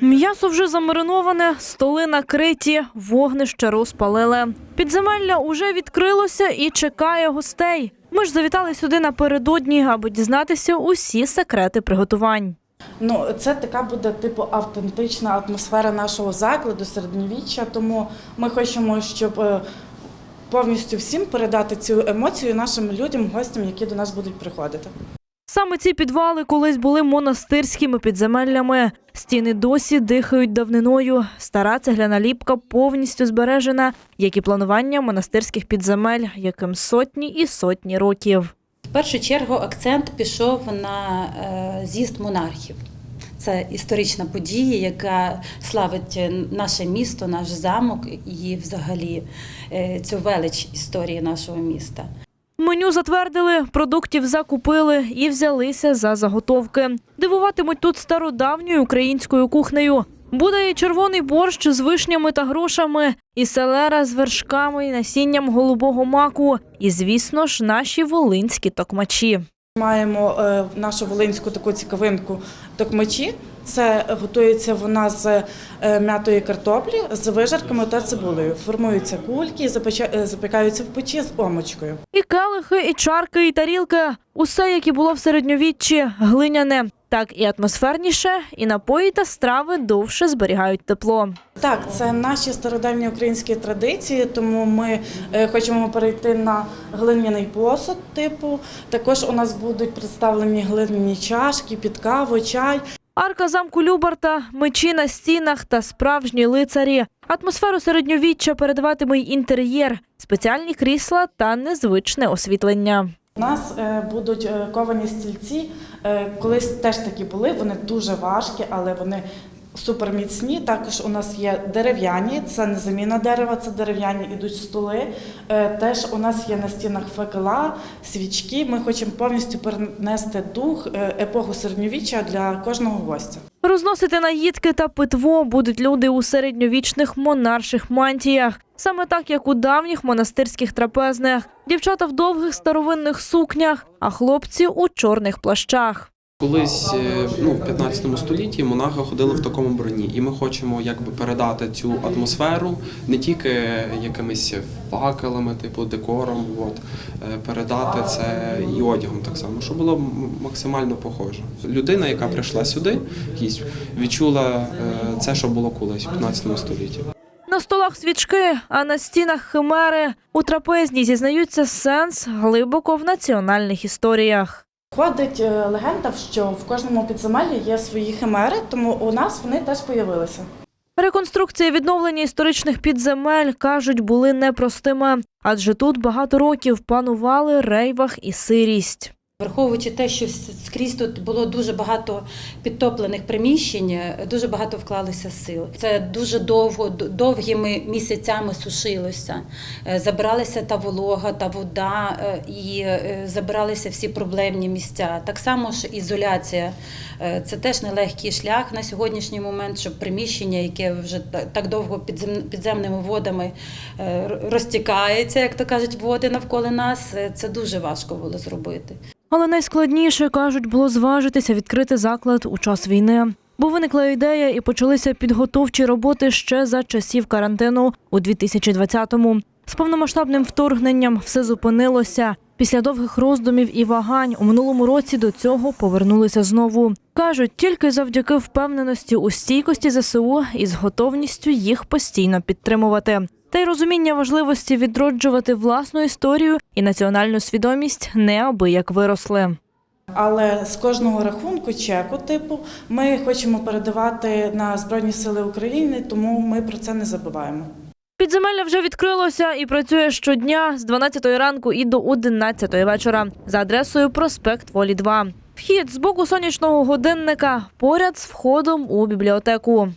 М'ясо вже замариноване, столи накриті, вогнище розпалили. Підземелля уже відкрилося і чекає гостей. Ми ж завітали сюди напередодні, аби дізнатися усі секрети приготувань. Ну, це така буде типу автентична атмосфера нашого закладу середньовіччя. Тому ми хочемо, щоб е, повністю всім передати цю емоцію нашим людям, гостям, які до нас будуть приходити. Саме ці підвали колись були монастирськими підземеллями. Стіни досі дихають давниною. Стара цегляна ліпка повністю збережена, як і планування монастирських підземель, яким сотні і сотні років. В першу чергу акцент пішов на е, з'їзд монархів. Це історична подія, яка славить наше місто, наш замок і взагалі е, цю велич історії нашого міста. Меню затвердили, продуктів закупили і взялися за заготовки. Дивуватимуть тут стародавньою українською кухнею. Буде і червоний борщ з вишнями та грушами, і селера з вершками і насінням голубого маку, і, звісно ж, наші волинські токмачі. Маємо е, нашу волинську таку цікавинку токмачі. Це готується вона з е, м'ятої картоплі, з вижарками та цибулею. Формуються кульки е, запікаються в печі з омочкою. І келихи, і чарки, і тарілки усе, як і було в середньовіччі, глиняне. Так і атмосферніше, і напої та страви довше зберігають тепло. Так, це наші стародавні українські традиції, тому ми е, хочемо перейти на глиняний посуд. Типу, також у нас будуть представлені глиняні чашки під каву, чай. Арка замку Любарта, мечі на стінах та справжні лицарі. Атмосферу середньовіччя передаватиме й інтер'єр, спеціальні крісла та незвичне освітлення. У нас е, будуть е, ковані стільці. Е, Колись теж такі були. Вони дуже важкі, але вони суперміцні. Також у нас є дерев'яні. Це не заміна дерева, це дерев'яні ідуть столи. Е, Теж у нас є на стінах факела, свічки. Ми хочемо повністю перенести дух е, епоху середньовіччя для кожного гостя. Розносити наїдки та питво будуть люди у середньовічних монарших мантіях. Саме так, як у давніх монастирських трапезних. Дівчата в довгих старовинних сукнях, а хлопці у чорних плащах. Колись е, ну, в 15 столітті монахи ходили в такому броні, і ми хочемо якби передати цю атмосферу не тільки якимись факелами, типу декором, от, е, передати це і одягом так само, щоб було максимально похоже. Людина, яка прийшла сюди, гість, відчула е, це, що було колись в 15 столітті. На столах свічки, а на стінах химери. У трапезні зізнаються сенс глибоко в національних історіях. Ходить е, легенда, що в кожному підземеллі є свої химери, тому у нас вони теж появилися. Реконструкція відновлення історичних підземель, кажуть, були непростими, адже тут багато років панували рейвах і сирість. Враховуючи те, що скрізь тут було дуже багато підтоплених приміщень, е, дуже багато вклалося сил. Це дуже довго, довгими місяцями сушилося. Е, Забиралася та волога, та вода, е, і забиралися всі проблемні місця. Так само ж ізоляція. Це теж нелегкий шлях на сьогоднішній момент, щоб приміщення, яке вже та- так довго підзем- підземними водами розтікається, як то кажуть, води навколо нас. Це дуже важко було зробити. Але найскладніше, кажуть, було зважитися відкрити заклад у час війни. Бо виникла ідея і почалися підготовчі роботи ще за часів карантину у 2020-му. З повномасштабним вторгненням все зупинилося. Після довгих роздумів і вагань у минулому році до цього повернулися знову. Кажуть, тільки завдяки впевненості у стійкості ЗСУ і з готовністю їх постійно підтримувати. Та й розуміння важливості відроджувати власну історію і національну свідомість неабияк виросли. Але з кожного рахунку чеку, типу, ми хочемо передавати на Збройні Сили України, тому ми про це не забуваємо. Підземелля вже відкрилося і працює щодня з 12 ранку і до 11 вечора за адресою проспект Волі 2. Вхід з боку сонячного годинника поряд з входом у бібліотеку.